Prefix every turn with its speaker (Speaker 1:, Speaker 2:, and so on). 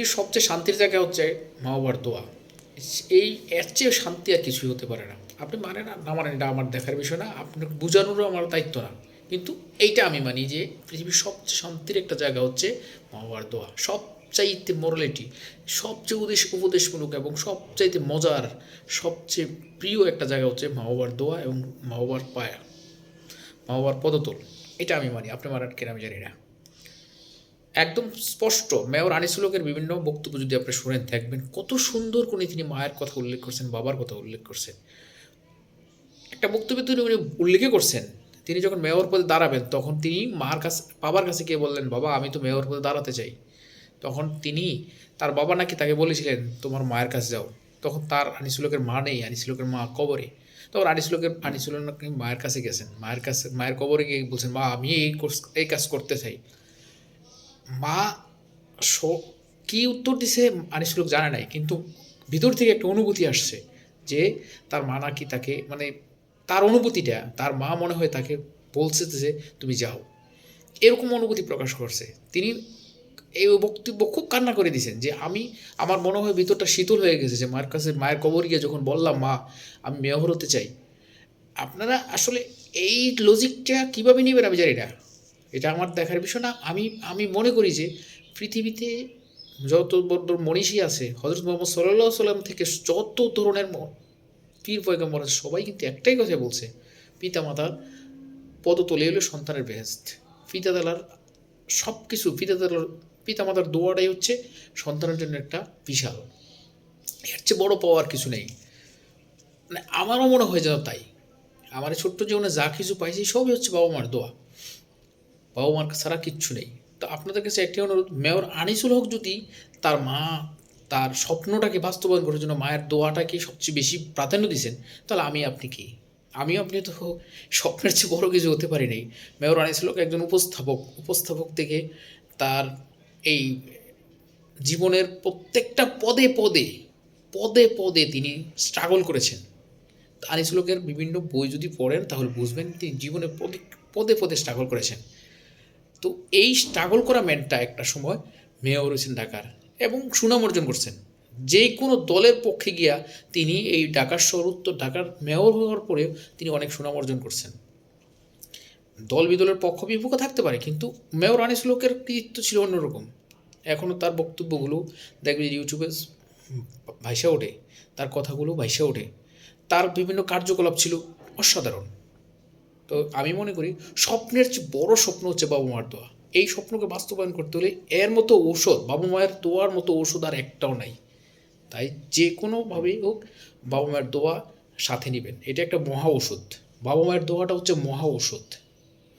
Speaker 1: সবচেয়ে শান্তির জায়গা হচ্ছে মা বাবার দোয়া। এই এর চেয়ে শান্তি আর কিছুই হতে পারে না। আপনি মানেন না না মানেন এটা আমার দেখার বিষয় না, আপনাকে বোঝানোরও আমার দায়িত্ব না। কিন্তু এইটা আমি মানি যে, পৃথিবীর সবচেয়ে শান্তির একটা জায়গা হচ্ছে মা বাবার দোয়া। সবচাইতে মোরালিটি সবচেয়ে উপদেশ উপদেশমূলক এবং সবচাইতে মজার, সবচেয়ে প্রিয় একটা জায়গা হচ্ছে মা বাবার দোয়া এবং মা বাবার পায়া মা বাবার পদতল। এটা আমি মানি, আপনি মারার কেন আমি জানি না। একদম স্পষ্ট। মেয়র আনিসুলকের বিভিন্ন বক্তব্য যদি আপনি শুনেন থাকবেন কত সুন্দর করে তিনি মায়ের কথা উল্লেখ করছেন, বাবার কথা উল্লেখ করছেন। একটা বক্তব্য তিনি উনি উল্লেখই করছেন। তিনি যখন মেয়র পদে দাঁড়াবেন, তখন তিনি মার কাছে, বাবার কাছে গিয়ে বললেন, বাবা, আমি তো মেয়র পদে দাঁড়াতে চাই। তখন তিনি তার বাবা নাকি তাকে বলেছিলেন, তোমার মায়ের কাছে যাও। তখন তার আনিসুলকের মা নেই আনিসুলকের মা কবরে। তখন আনিসুলকের আনিসুলক মায়ের কাছে গেছেন, মায়ের কাছে, মায়ের কবরে গিয়ে বলছেন, মা, আমি এই কোর্স- এই কাজ করতে চাই। মা কি উত্তর দিছে আনিসুলক জানে নাই, কিন্তু ভিতর থেকে একটা অনুভূতি আসছে যে তার মা নাকি তাকে মানে তার অনুভূতিটা, তার মা মনে হয় তাকে বলছে যে তুমি যাও। এরকম অনুভূতি প্রকাশ করছে। তিনি এই বক্তব্য খুব কান্না করে দিয়েছেন যে আমি, আমার মনে হয় ভিতরটা শীতল হয়ে গেছে যে মায়ের কাছে, মায়ের কবর গিয়ে যখন বললাম, মা, আমি মেয়র হতে চাই। আপনারা আসলে এই লজিকটা কীভাবে নেবেন আমি জানি না। এটা আমার দেখার বিষয় না। আমি আমি মনে করি যে পৃথিবীতে যত বড় মনীষী আছে হজরত মোহাম্মদ সাল্লাহ সাল্লাম থেকে যত ধরনের পীর পয়গম্বর আছে সবাই কিন্তু একটাই কথা বলছে পিতামাতার পদতলে হলো সন্তানের বেহেস্ত পিতাদালার সব কিছু পিতাদালার, পিতামাতার দোয়াটাই হচ্ছে সন্তানের জন্য একটা বিশাল। এর চেয়ে বড় পাওয়ার কিছু নেই। মানে আমারও মনে হয় যেন তাই। আমার ছোট্ট জীবনে যা কিছু পাইছি সবই হচ্ছে বাবা মার দোয়া। বাবা মার ছাড়া কিচ্ছু নেই। তো আপনাদের কাছে একটি অনুরোধ, মেয়র আনিসুল হক যদি তার মা, তার স্বপ্নটাকে বাস্তবায়ন করার জন্য মায়ের দোয়াটাকে সবচেয়ে বেশি প্রাধান্য দিয়েছেন, তাহলে আমি আপনি কি? আমি আপনি তো স্বপ্নের চেয়ে বড় কিছু হতে পারি নাই। মেয়র আনিসুল হক একজন উপস্থাপক উপস্থাপক থেকে তার এই জীবনের প্রত্যেকটা পদে পদে পদে পদে তিনি স্ট্রাগল করেছেন। আনিসুলকের বিভিন্ন বই যদি পড়েন, তাহলে বুঝবেন তিনি জীবনে পদে পদে পদে স্ট্রাগল করেছেন। তো এই স্ট্রাগল করা ম্যানটা একটা সময় মেয়র হয়েছেন ঢাকার এবং সুনাম অর্জন করছেন। যে কোনো দলের পক্ষে গিয়া তিনি এই ঢাকার শহর, উত্তর ঢাকার মেয়র হওয়ার পরেও তিনি অনেক সুনাম অর্জন করছেন। দল বিদলের পক্ষ বিপক্ষ থাকতে পারে, কিন্তু মেয়র আনিসুলকের কৃতিত্ব ছিল অন্যরকম। এখনও তার বক্তব্যগুলো দেখবে যে ইউটিউবে ভাইসা ওঠে, তার কথাগুলো ভাইসা ওঠে। তার বিভিন্ন কার্যকলাপ ছিল অসাধারণ। তো আমি মনে করি স্বপ্নের চেয়ে বড় স্বপ্ন হচ্ছে বাবা মার দোয়া এই স্বপ্নকে বাস্তবায়ন করতে হলে এর মতো ঔষধ, বাবা মায়ের দোয়ার মতো ঔষধ আর একটাও নাই। তাই যে কোনোভাবেই হোক বাবা মায়ের দোয়া সাথে নেবেন। এটা একটা মহা ঔষধ। বাবা মায়ের দোয়াটা হচ্ছে মহা ঔষধ।